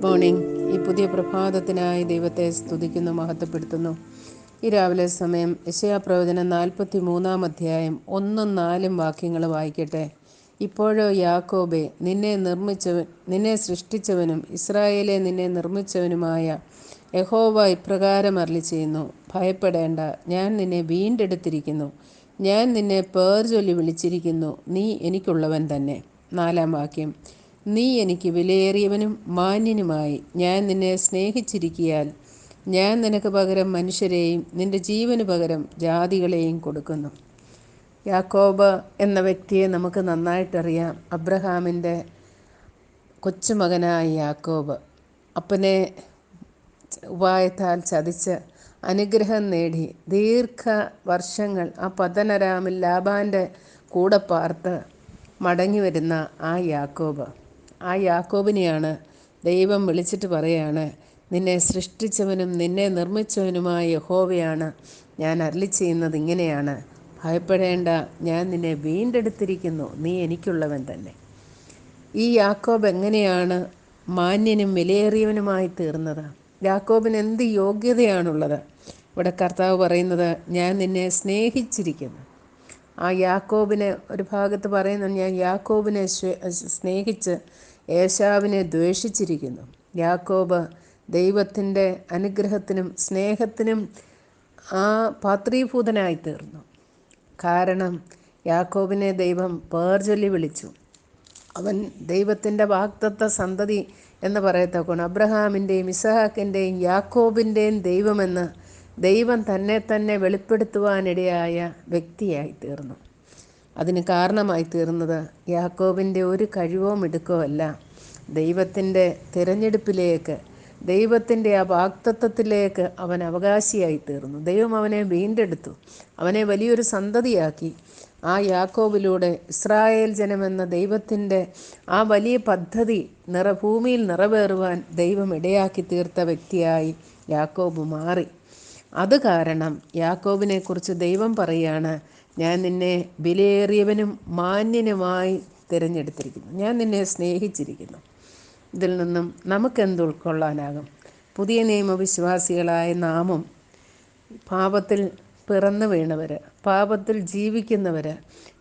Good morning. ഈ പുതിയ പ്രഭാതത്തിനായി ദൈവത്തെ സ്തുതിക്കുന്നു മഹത്വപ്പെടുത്തുന്നു. ഈ രാവിലെ സമയം യശയാപ്രവചനം നാൽപ്പത്തി മൂന്നാം അധ്യായം ഒന്നും നാലും വാക്യങ്ങൾ വായിക്കട്ടെ. ഇപ്പോഴോ യാക്കോബെ നിന്നെ നിർമ്മിച്ചവൻ നിന്നെ സൃഷ്ടിച്ചവനും ഇസ്രായേലെ നിന്നെ നിർമ്മിച്ചവനുമായ യഹോവ ഇപ്രകാരം അരളി ചെയ്യുന്നു ഭയപ്പെടേണ്ട ഞാൻ നിന്നെ വീണ്ടെടുത്തിരിക്കുന്നു. ഞാൻ നിന്നെ പേർ ചൊല്ലി വിളിച്ചിരിക്കുന്നു. നീ എനിക്കുള്ളവൻ തന്നെ. നാലാം വാക്യം. നീ എനിക്ക് വിലയേറിയവനും മാന്യനുമായി. ഞാൻ നിന്നെ സ്നേഹിച്ചിരിക്കിയാൽ ഞാൻ നിനക്ക് പകരം മനുഷ്യരെയും നിന്റെ ജീവന് പകരം ജാതികളെയും കൊടുക്കുന്നു. യാക്കോബ് എന്ന വ്യക്തിയെ നമുക്ക് നന്നായിട്ടറിയാം. അബ്രഹാമിന്റെ കൊച്ചുമകനായ യാക്കോബ്. അപ്പനെ ഉപായത്താൽ ചതിച്ച് അനുഗ്രഹം നേടി ദീർഘ വർഷങ്ങൾ ആ പതനരാമിൽ ലാബാന്റെ കൂടെ പാർത്ത് മടങ്ങി വരുന്ന ആ യാക്കോബ്. ആ യാക്കോബിനെയാണ് ദൈവം വിളിച്ചിട്ട് പറയാണ് നിന്നെ സൃഷ്ടിച്ചവനും നിന്നെ നിർമ്മിച്ചവനുമായ യഹോവയാണ് ഞാൻ അരളി ചെയ്യുന്നത് ഇങ്ങനെയാണ്. ഭയപ്പെടേണ്ട ഞാൻ നിന്നെ വീണ്ടെടുത്തിരിക്കുന്നു നീ എനിക്കുള്ളവൻ തന്നെ. ഈ യാക്കോബ് എങ്ങനെയാണ് മാന്യനും വിലയേറിയവനുമായി തീർന്നത്? യാക്കോബിന് എന്ത് യോഗ്യതയാണുള്ളത്? ഇവിടെ കർത്താവ് പറയുന്നത് ഞാൻ നിന്നെ സ്നേഹിച്ചിരിക്കുന്നു. ആ യാക്കോബിനെ ഒരു ഭാഗത്ത് പറയുന്നു ഞാൻ യാക്കോബിനെ സ്നേഹിച്ച് ഏശാവിനെ ദ്വേഷിച്ചിരിക്കുന്നു. യാക്കോബ് ദൈവത്തിന്റെ അനുഗ്രഹത്തിനും സ്നേഹത്തിനും ആ പാത്രീഭൂതനായി തീർന്നു. കാരണം യാക്കോബിനെ ദൈവം പേർചൊല്ലി വിളിച്ചു. അവൻ ദൈവത്തിന്റെ വാക്തത്വ സന്തതി എന്ന് പറയത്തക്കോണം അബ്രഹാമിന്റെയും ഇസഹാക്കിന്റെയും യാക്കോബിന്റെയും ദൈവമെന്ന് ദൈവം തന്നെ തന്നെ വെളിപ്പെടുത്തുവാനിടയായ വ്യക്തിയായി തീർന്നു അതിന് കാരണമായി തീർന്നത് യാക്കോബിന്റെ ഒരു കഴിവോ മിടുക്കോ അല്ല ദൈവത്തിന്റെ തിരഞ്ഞെടുപ്പിലേക്ക് ദൈവത്തിന്റെ ആ വാക്തത്വത്തിലേക്ക് അവൻ അവകാശിയായി തീർന്നു ദൈവം അവനെ വീണ്ടെടുത്തു. അവനെ വലിയൊരു സന്തതിയാക്കി. ആ യാക്കോബിലൂടെ ഇസ്രായേൽ ജനമെന്ന ദൈവത്തിന്റെ ആ വലിയ പദ്ധതി നിറ ഭൂമിയിൽ നിറവേറുവാൻ ദൈവം ഇടയാക്കി തീർത്ത വ്യക്തിയായി യാക്കോബ് മാറി. അത് കാരണം യാക്കോബിനെക്കുറിച്ച് ദൈവം പറയാണ് ഞാൻ നിന്നെ വിലയേറിയവനും മാന്യനുമായി തിരഞ്ഞെടുത്തിരിക്കുന്നു. ഞാൻ നിന്നെ സ്നേഹിച്ചിരിക്കുന്നു. ഇതിൽ നിന്നും നമുക്ക് നമുക്കെന്ത് ഉൾക്കൊള്ളാനാകും? പുതിയ നിയമവിശ്വാസികളായ നാമം പാപത്തിൽ പിറന്നു വീണവർ പാപത്തിൽ ജീവിക്കുന്നവർ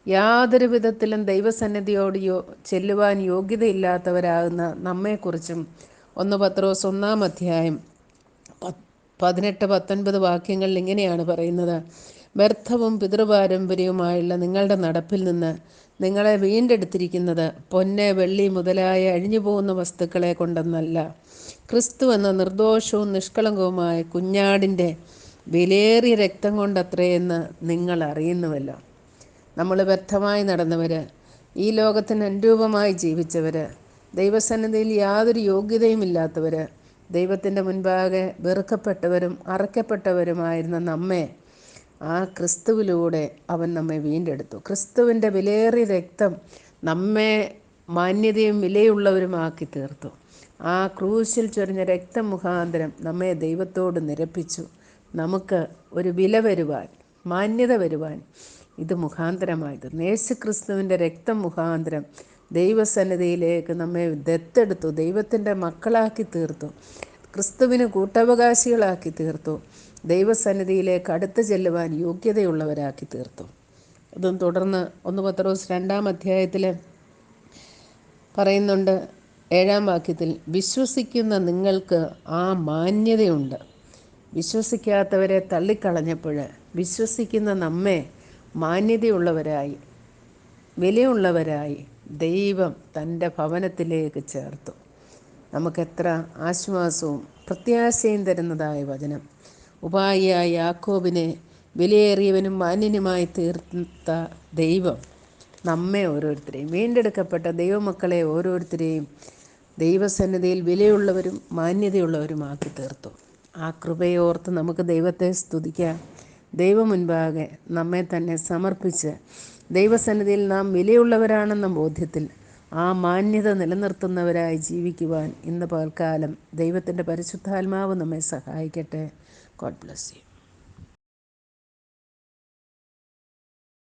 യാതൊരു വിധത്തിലും ദൈവസന്നിധിയോട് യോ ചെല്ലുവാൻ യോഗ്യതയില്ലാത്തവരാകുന്ന നമ്മെക്കുറിച്ചും ഒന്ന് പത്രോസ് ഒന്നാം അധ്യായം പതിനെട്ട് പത്തൊൻപത് വാക്യങ്ങളിൽ ഇങ്ങനെയാണ് പറയുന്നത്. വ്യർത്ഥവും പിതൃപാരമ്പര്യവുമായുള്ള നിങ്ങളുടെ നടപ്പിൽ നിന്ന് നിങ്ങളെ വീണ്ടെടുത്തിരിക്കുന്നത് പൊന്ന് വെള്ളി മുതലായ അഴിഞ്ഞു പോകുന്ന വസ്തുക്കളെ കൊണ്ടെന്നല്ല. ക്രിസ്തു എന്ന നിർദോഷവും നിഷ്കളങ്കവുമായ കുഞ്ഞാടിന്റെ വിലയേറിയ രക്തം കൊണ്ടത്രയെന്ന് നിങ്ങൾ അറിയുന്നുവല്ലോ. നമ്മൾ വ്യർത്ഥമായി നടന്നവർ ഈ ലോകത്തിന് അനുരൂപമായി ജീവിച്ചവർ ദൈവസന്നിധിയിൽ യാതൊരു യോഗ്യതയും ഇല്ലാത്തവർ ദൈവത്തിന്റെ മുൻപാകെ വെറുക്കപ്പെട്ടവരും അറക്കപ്പെട്ടവരുമായിരുന്ന നമ്മെ ആ ക്രിസ്തുവിലൂടെ അവൻ നമ്മെ വീണ്ടെടുത്തു. ക്രിസ്തുവിന്റെ വിലയേറിയ രക്തം നമ്മെ മാന്യതയും വിലയുള്ളവരുമാക്കി തീർത്തു. ആ ക്രൂശിൽ ചൊരിഞ്ഞ രക്തം മുഖാന്തരം നമ്മെ ദൈവത്തോട് നിരപ്പിച്ചു. നമുക്ക് ഒരു വില വരുവാൻ മാന്യത വരുവാൻ ഇത് മുഖാന്തരമായത്. യേശു ക്രിസ്തുവിന്റെ രക്തം മുഖാന്തരം ദൈവസന്നിധിയിലേക്ക് നമ്മെ ദത്തെടുത്തു ദൈവത്തിന്റെ മക്കളാക്കി തീർത്തു ക്രിസ്തുവിന് കൂട്ടവകാശികളാക്കി തീർത്തു ദൈവസന്നിധിയിലേക്ക് അടുത്ത് ചെല്ലുവാൻ യോഗ്യതയുള്ളവരാക്കി തീർത്തു. അതും തുടർന്ന് ഒന്ന് പത്രോസ് രണ്ടാം അധ്യായത്തിൽ പറയുന്നുണ്ട് ഏഴാം വാക്യത്തിൽ വിശ്വസിക്കുന്ന നിങ്ങൾക്ക് ആ മാന്യതയുണ്ട്. വിശ്വസിക്കാത്തവരെ തള്ളിക്കളഞ്ഞപ്പോൾ വിശ്വസിക്കുന്ന നമ്മെ മാന്യതയുള്ളവരായി വിലയുള്ളവരായി ദൈവം തന്റെ ഭവനത്തിലേക്ക് ചേർത്തു. നമുക്കെത്ര ആശ്വാസവും പ്രത്യാശയും തരുന്നതായ വചനം. ഉപായിയായ യാക്കോബിനെ വിലയേറിയവനും മാന്യനുമായി തീർത്ത ദൈവം നമ്മെ ഓരോരുത്തരെയും വീണ്ടെടുക്കപ്പെട്ട ദൈവമക്കളെ ഓരോരുത്തരെയും ദൈവസന്നിധിയിൽ വിലയുള്ളവരും മാന്യതയുള്ളവരുമാക്കി തീർത്തു. ആ കൃപയോർത്ത് നമുക്ക് ദൈവത്തെ സ്തുതിക്കാം. ദൈവം മുൻപാകെ നമ്മെ തന്നെ സമർപ്പിച്ച് ദൈവസന്നിധിയിൽ നാം വിലയുള്ളവരാണെന്ന ബോധ്യത്തിൽ ആ മാന്യത നിലനിർത്തുന്നവരായി ജീവിക്കുവാൻ ഇന്ന് പകൽക്കാലം ദൈവത്തിന്റെ പരിശുദ്ധാത്മാവ് നമ്മെ സഹായിക്കട്ടെ. God bless you